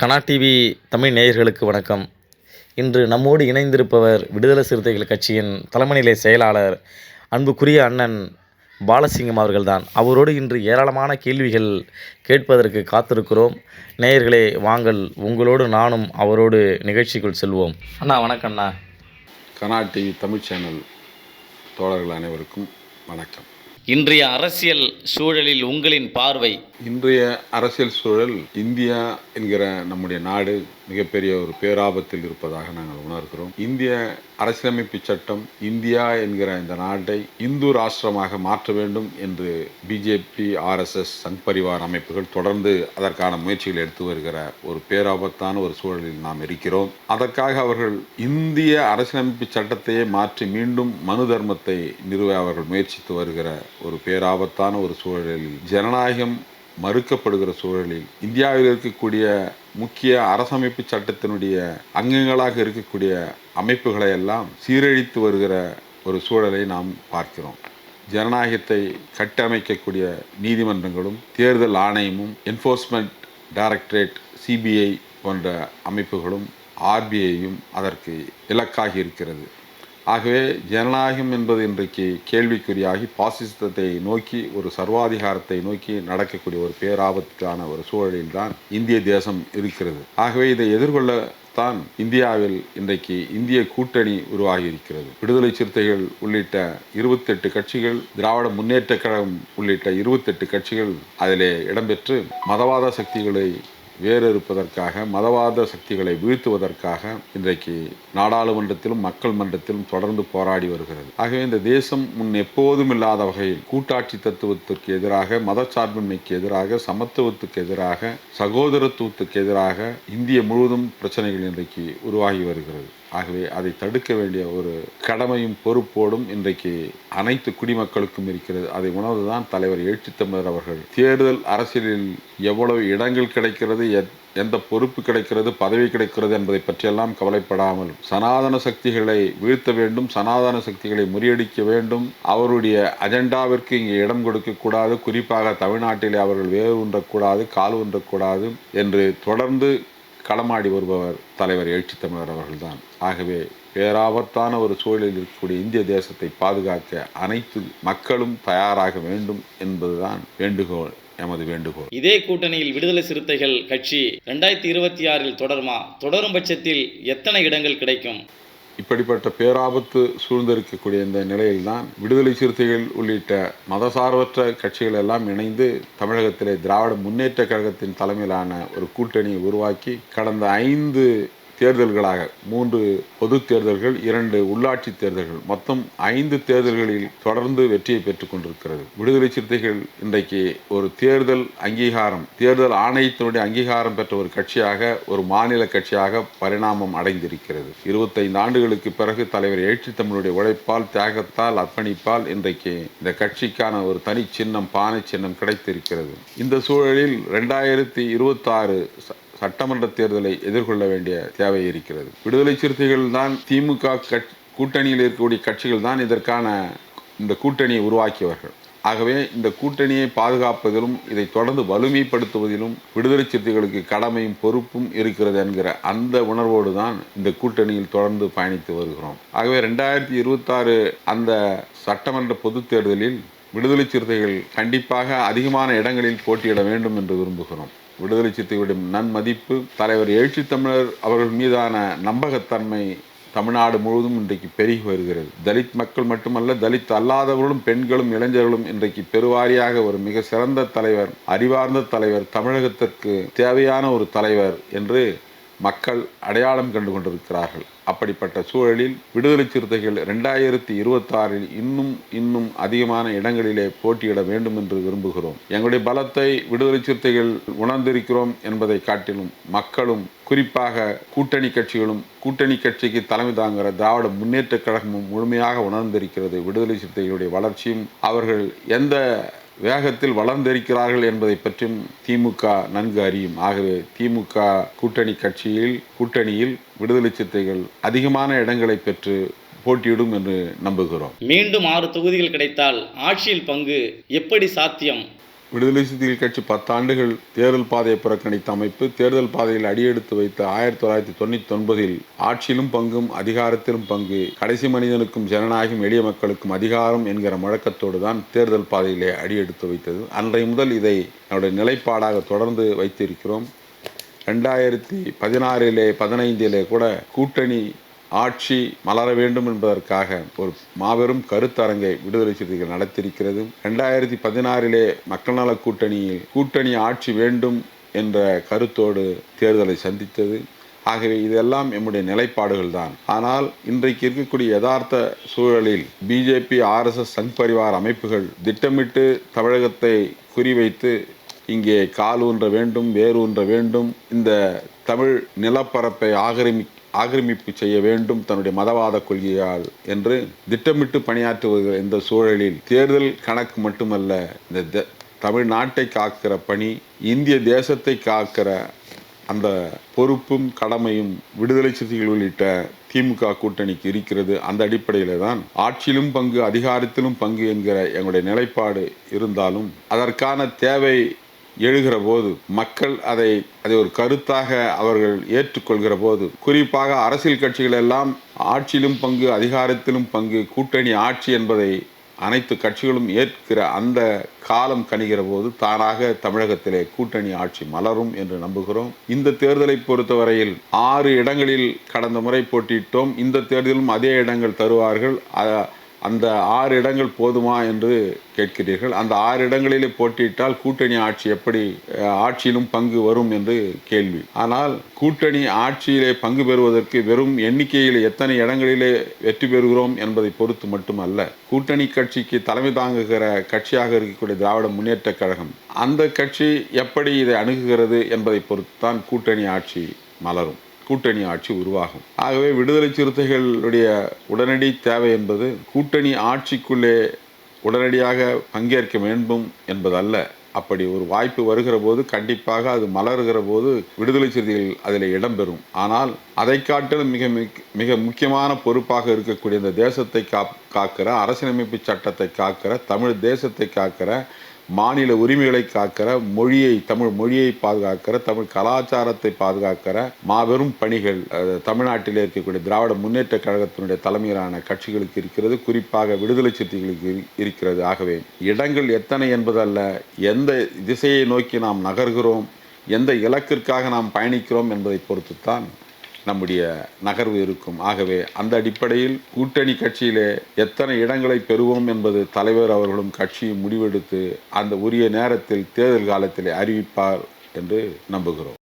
கனா TV Tamil நேயர்களுக்கு வணக்கம். இன்று நம்மோடு இணைந்திருப்பவர் விடுதலை சிறுத்தைகள் கட்சியின் தலைமைநிலை செயலாளர் அன்புக்குரிய அண்ணன் பாலசிங்கம் அவர்கள்தான். அவரோடு இன்று ஏராளமான கேள்விகள் கேட்பதற்கு காத்திருக்கிறோம். நேயர்களே வாங்கள் உங்களோடு நானும் அவரோடு நிகழ்ச்சிக்குள் செல்வோம். அண்ணா வணக்கம் அண்ணா கனா டிவி தமிழ் சேனல் தோழர்கள் அனைவருக்கும் வணக்கம். இன்றைய அரசியல் சூழலில் உங்களின் பார்வை? இன்றைய அரசியல் சூழல் இந்தியா என்கிற நம்முடைய நாடு மிகப்பெரிய ஒரு பேராபத்தில் இருப்பதாக நாங்கள் உணர்கிறோம். இந்திய அரசியலமைப்பு சட்டம் இந்தியா என்கிற இந்த நாட்டை இந்து ராஷ்டிரமாக மாற்ற வேண்டும் என்று பிஜேபி ஆர்எஸ்எஸ் சங் பரிவார் அமைப்புகள் தொடர்ந்து அதற்கான முயற்சிகள் எடுத்து வருகிற ஒரு பேராபத்தான ஒரு சூழலில் நாம் இருக்கிறோம். அதற்காக அவர்கள் இந்திய அரசியலமைப்பு சட்டத்தையே மாற்றி மீண்டும் மனு தர்மத்தை நிறுவ அவர்கள் முயற்சித்து வருகிற ஒரு பேராபத்தான ஒரு சூழலில் ஜனநாயகம் மறுக்கப்படுகிற சூழலில் இந்தியாவில் இருக்கக்கூடிய முக்கிய அரசமைப்பு சட்டத்தினுடைய அங்கங்களாக இருக்கக்கூடிய அமைப்புகளை எல்லாம் சீரழித்து வருகிற ஒரு சூழலை நாம் பார்க்கிறோம். ஜனநாயகத்தை கட்டமைக்கக்கூடிய நீதிமன்றங்களும் தேர்தல் ஆணையமும் என்ஃபோர்ஸ்மெண்ட் டைரக்டரேட் சிபிஐ போன்ற அமைப்புகளும் ஆர்பிஐயும் அதற்கு இலக்காகி இருக்கிறது. ஆகவே ஜனநாயகம் என்பது இன்றைக்கு கேள்விக்குறியாகி பாசிசத்தை நோக்கி ஒரு சர்வாதிகாரத்தை நோக்கி நடக்கக்கூடிய ஒரு பேராபத்தான ஒரு சூழலில்தான் இந்திய தேசம் இருக்கிறது. ஆகவே இதை எதிர்கொள்ள தான் இந்தியாவில் இன்றைக்கு இந்திய கூட்டணி உருவாகி இருக்கிறது விடுதலை சிறுத்தைகள் உள்ளிட்ட இருபத்தெட்டு கட்சிகள் திராவிட முன்னேற்ற கழகம் உள்ளிட்ட இருபத்தெட்டு கட்சிகள் அதிலே இடம்பெற்று மதவாத சக்திகளை வேறறுப்பதற்காக மதவாத சக்திகளை வீழ்த்துவதற்காக இன்றைக்கு நாடாளுமன்றத்திலும் மக்கள் மன்றத்திலும் தொடர்ந்து போராடி வருகிறது. ஆகவே இந்த தேசம் முன் எப்போதும் இல்லாத வகையில் கூட்டாட்சி தத்துவத்திற்கு எதிராக மதச்சார்பின்மைக்கு எதிராக சமத்துவத்துக்கு எதிராக சகோதரத்துவத்துக்கு எதிராக இந்திய முழுவதும் பிரச்சனைகள் இன்றைக்கு உருவாகி வருகிறது. ஆகவே அதை தடுக்க வேண்டிய ஒரு கடமையும் பொறுப்போடும் இன்றைக்கு அனைத்து குடிமக்களுக்கும் இருக்கிறது. அதை உணர்ந்துதான் தலைவர் எழுச்சித்தமிழர் அவர்கள் தேர்தல் அரசியலில் எவ்வளவு இடங்கள் கிடைக்கிறது எத்- எந்த பொறுப்பு கிடைக்கிறது பதவி கிடைக்கிறது என்பதை பற்றியெல்லாம் கவலைப்படாமல் சனாதன சக்திகளை வீழ்த்த வேண்டும் சனாதன சக்திகளை முறியடிக்க வேண்டும். அவருடைய அஜெண்டாவிற்கு இங்கே இடம் கொடுக்கக்கூடாது குறிப்பாக தமிழ்நாட்டிலே அவர்கள் வேறு உன்றக்கூடாது கால் ஊன்றக்கூடாது என்று தொடர்ந்து களமாடி வருபவர் தலைவர் எழுச்சி தமிழர் அவர்கள்தான். ஆகவே பேராபத்தான ஒரு சூழலில் இருக்கக்கூடிய இந்திய தேசத்தை பாதுகாக்க அனைத்து மக்களும் தயாராக வேண்டும் என்பதுதான் வேண்டுகோள் எமது வேண்டுகோள். இதே கூட்டணியில் விடுதலை சிறுத்தைகள் கட்சி ரெண்டாயிரத்தி இருபத்தி ஆறில் தொடருமா? தொடரும் பட்சத்தில் எத்தனை இடங்கள் கிடைக்கும்? இப்படிப்பட்ட பேராபத்து சூழ்ந்திருக்கக்கூடிய இந்த நிலையில்தான் விடுதலை சிறுத்தைகள் உள்ளிட்ட மதசார்பற்ற கட்சிகள் எல்லாம் இணைந்து தமிழகத்திலே திராவிட முன்னேற்ற கழகத்தின் தலைமையிலான ஒரு கூட்டணியை உருவாக்கி கடந்த ஐந்து தேர்தல்களாக மூன்று பொது தேர்தல்கள் இரண்டு உள்ளாட்சி தேர்தல்கள். மொத்தம் ஐந்து தேர்தல்களில் தொடர்ந்து வெற்றியை பெற்றுக் கொண்டிருக்கிறது. விடுதலை சிறுத்தைகள் இன்றைக்கு ஒரு தேர்தல் அங்கீகாரம் தேர்தல் ஆணையத்தினுடைய அங்கீகாரம் பெற்ற ஒரு கட்சியாக ஒரு மாநில கட்சியாக பரிணாமம் அடைந்திருக்கிறது. இருபத்தைந்து ஆண்டுகளுக்கு பிறகு தலைவர் எழுச்சி தமிழுடைய உழைப்பால் தியாகத்தால் அர்ப்பணிப்பால் இன்றைக்கு இந்த கட்சிக்கான ஒரு தனி சின்னம் பானை சின்னம் கிடைத்திருக்கிறது. இந்த சூழலில் ரெண்டாயிரத்தி இருபத்தாறு சட்டமன்ற தேர்தலை எதிர்கொள்ள வேண்டிய தேவை இருக்கிறது. விடுதலை சிறுத்தைகள் தான் திமுக கட்சி கூட்டணியில் இருக்கக்கூடிய கட்சிகள் தான் இதற்கான இந்த கூட்டணியை உருவாக்கியவர்கள். ஆகவே இந்த கூட்டணியை பாதுகாப்பதிலும் இதை தொடர்ந்து வலிமைப்படுத்துவதிலும் விடுதலை சிறுத்தைகளுக்கு கடமையும் பொறுப்பும் இருக்கிறது என்கிற அந்த உணர்வோடு தான் இந்த கூட்டணியில் தொடர்ந்து பயணித்து வருகிறோம். ஆகவே ரெண்டாயிரத்தி இருபத்தாறு அந்த சட்டமன்ற பொது தேர்தலில் விடுதலை சிறுத்தைகள் கண்டிப்பாக அதிகமான இடங்களில் போட்டியிட வேண்டும் என்று விரும்புகிறோம். விடுதலை சிறுத்தைகளுடைய நன்மதிப்பு தலைவர் எழுச்சி தமிழர் அவர்கள் மீதான நம்பகத்தன்மை தமிழ்நாடு முழுவதும் இன்றைக்கு பெருகி வருகிறது. தலித் மக்கள் மட்டுமல்ல தலித் அல்லாதவர்களும் பெண்களும் இளைஞர்களும் இன்றைக்கு பெருவாரியாக ஒரு மிக சிறந்த தலைவர் அறிவார்ந்த தலைவர் தமிழகத்திற்கு தேவையான ஒரு தலைவர் என்று மக்கள் அடையாளம் கண்டு கொண்டிருக்கிறார்கள். அப்படிப்பட்ட சூழலில் விடுதலை சிறுத்தைகள் ரெண்டாயிரத்தி இருபத்தாறில் இன்னும் இன்னும் அதிகமான இடங்களிலே போட்டியிட வேண்டும் என்று விரும்புகிறோம். எங்களுடைய பலத்தை விடுதலை சிறுத்தைகள் உணர்ந்திருக்கிறோம் என்பதை காட்டிலும் மக்களும் குறிப்பாக கூட்டணி கட்சிகளும் கூட்டணி கட்சிக்கு தலைமை தாங்குகிற திராவிட முன்னேற்ற கழகமும் முழுமையாக உணர்ந்திருக்கிறது. விடுதலை சிறுத்தைகளுடைய வளர்ச்சியும் அவர்கள் எந்த வேகத்தில் வளர்ந்திருக்கிறார்கள் என்பதை பற்றியும் திமுக நன்கு அறியும். ஆகவே திமுக கூட்டணி கட்சியில் கூட்டணியில் விடுதலை சிறுத்தைகள் அதிகமான இடங்களை பெற்று போட்டியிடும் என்று நம்புகிறோம். மீண்டும் ஆறு தொகுதிகள் கிடைத்தால் ஆட்சியில் பங்கு எப்படி சாத்தியம்? விடுதலை சிறுத்தைகள் கட்சி பத்தாண்டுகள் தேர்தல் பாதையை புறக்கணித்த அமைப்பு தேர்தல் பாதையில் அடியெடுத்து வைத்த ஆயிரத்தி தொள்ளாயிரத்தி தொண்ணூற்றி ஒன்பதில் ஆட்சியிலும் பங்கும் அதிகாரத்திலும் பங்கு கடைசி மனிதனுக்கும் ஜனநாயகம் எளிய மக்களுக்கும் அதிகாரம் என்கிற முழக்கத்தோடு தான் தேர்தல் பாதையிலே அடியெடுத்து வைத்தது. அன்றை முதல் இதை நம்முடைய நிலைப்பாடாக தொடர்ந்து வைத்திருக்கிறோம். ரெண்டாயிரத்தி பதினாறிலே பதினைந்திலே கூட கூட்டணி ஆட்சி மலர வேண்டும் என்பதற்காக ஒரு மாபெரும் கருத்தரங்கை விடுதலை சிறுத்தைகள் நடத்தியிருக்கிறது. ரெண்டாயிரத்தி பதினாறிலே மக்கள் நல கூட்டணியில் கூட்டணி ஆட்சி வேண்டும் என்ற கருத்தோடு தேர்தலை சந்தித்தது. ஆகவே இதெல்லாம் எம்முடைய நிலைப்பாடுகள் தான். ஆனால் இன்றைக்கு இருக்கக்கூடிய யதார்த்த சூழலில் பிஜேபி ஆர்எஸ்எஸ் சங் பரிவார் அமைப்புகள் திட்டமிட்டு தமிழகத்தை குறிவைத்து இங்கே கால் ஊன்ற வேண்டும் வேர் ஊன்ற வேண்டும். இந்த தமிழ் நிலப்பரப்பை ஆக்கிரமி ஆக்கிரமிப்பு செய்ய வேண்டும் தன்னுடைய மதவாத கொள்கையால் என்று திட்டமிட்டு பணியாற்றி இந்த சூழலில் தேர்தல் கணக்கு மட்டுமல்ல இந்த த- தமிழ்நாட்டை காக்கிற பணி இந்திய தேசத்தை காக்கிற அந்த பொறுப்பும் கடமையும் விடுதலை சிறுத்தைகள் உள்ளிட்ட திமுக கூட்டணிக்கு இருக்கிறது. அந்த அடிப்படையில் தான் ஆட்சியிலும் பங்கு அதிகாரத்திலும் பங்கு என்கிற எங்களுடைய நிலைப்பாடு இருந்தாலும் அதற்கான தேவை எழுகிற போது மக்கள் அதை அதை ஒரு கருத்தாக அவர்கள் ஏற்றுக்கொள்கிற போது குறிப்பாக அரசியல் கட்சிகள் எல்லாம் ஆட்சியிலும் பங்கு அதிகாரத்திலும் பங்கு கூட்டணி ஆட்சி என்பதை அனைத்து கட்சிகளும் ஏற்கிற அந்த காலம் கணிகிற போது தானாக தமிழகத்திலே கூட்டணி ஆட்சி மலரும் என்று நம்புகிறோம். இந்த தேர்தலை பொறுத்தவரையில் ஆறு இடங்களில் கடந்த முறை போட்டியிட்டோம். இந்த தேர்தலும் அதே இடங்கள் தருவார்கள். அந்த ஆறு இடங்கள் போதுமா என்று கேட்கிறீர்கள். அந்த ஆறு இடங்களிலே போட்டியிட்டால் கூட்டணி ஆட்சி எப்படி ஆட்சியிலும் பங்கு வரும் என்று கேள்வி. ஆனால் கூட்டணி ஆட்சியிலே பங்கு பெறுவதற்கு வெறும் எண்ணிக்கையில் எத்தனை இடங்களிலே வெற்றி பெறுகிறோம் என்பதை பொறுத்து மட்டுமல்ல கூட்டணி கட்சிக்கு தலைமை தாங்குகிற கட்சியாக இருக்கக்கூடிய திராவிட முன்னேற்ற கழகம் அந்த கட்சி எப்படி இதை அணுகுகிறது என்பதை பொறுத்து தான் கூட்டணி ஆட்சி மலரும். கூட்டணி ஆட்சி உருவாகும். ஆகவே விடுதலை சிறுத்தைகளுடைய உடனடி தேவை என்பது கூட்டணி ஆட்சிக்குள்ளே உடனடியாக பங்கேற்க வேண்டும் என்பதல்ல. அப்படி ஒரு வாய்ப்பு வருகிற போது கண்டிப்பாக அது மலர்கிற போது விடுதலை சிறுத்தைகள் அதில் இடம்பெறும். ஆனால் அதை காட்டிலும் மிக மிக- மிக முக்கியமான பொறுப்பாக இருக்கக்கூடிய இந்த தேசத்தை காக்கிற அரசியலமைப்பு சட்டத்தை காக்கிற தமிழ் தேசத்தை காக்கிற மாநில உரிமைகளை காக்கிற மொழியை தமிழ் மொழியை பாதுகாக்கிற தமிழ் கலாச்சாரத்தை பாதுகாக்கிற மாபெரும் பணிகள் தமிழ்நாட்டில் இருக்கக்கூடிய திராவிட முன்னேற்ற கழகத்தினுடைய தலைமையிலான கட்சிகளுக்கு இருக்கிறது. குறிப்பாக விடுதலை சிறுத்தைகளுக்கு இருக்கிறது. ஆகவே இடங்கள் எத்தனை என்பதல்ல எந்த திசையை நோக்கி நாம் நகர்கிறோம் எந்த இலக்கிற்காக நாம் பயணிக்கிறோம் என்பதை பொறுத்துத்தான் நம்முடைய நகர்வு இருக்கும். ஆகவே அந்த அடிப்படையில் கூட்டணி கட்சியிலே எத்தனை இடங்களை பெறுவோம் என்பது தலைவர் அவர்களும் கட்சியும் முடிவெடுத்து அந்த உரிய நேரத்தில் தேர்தல் காலத்திலே அறிவிப்பார் என்று நம்புகிறோம்.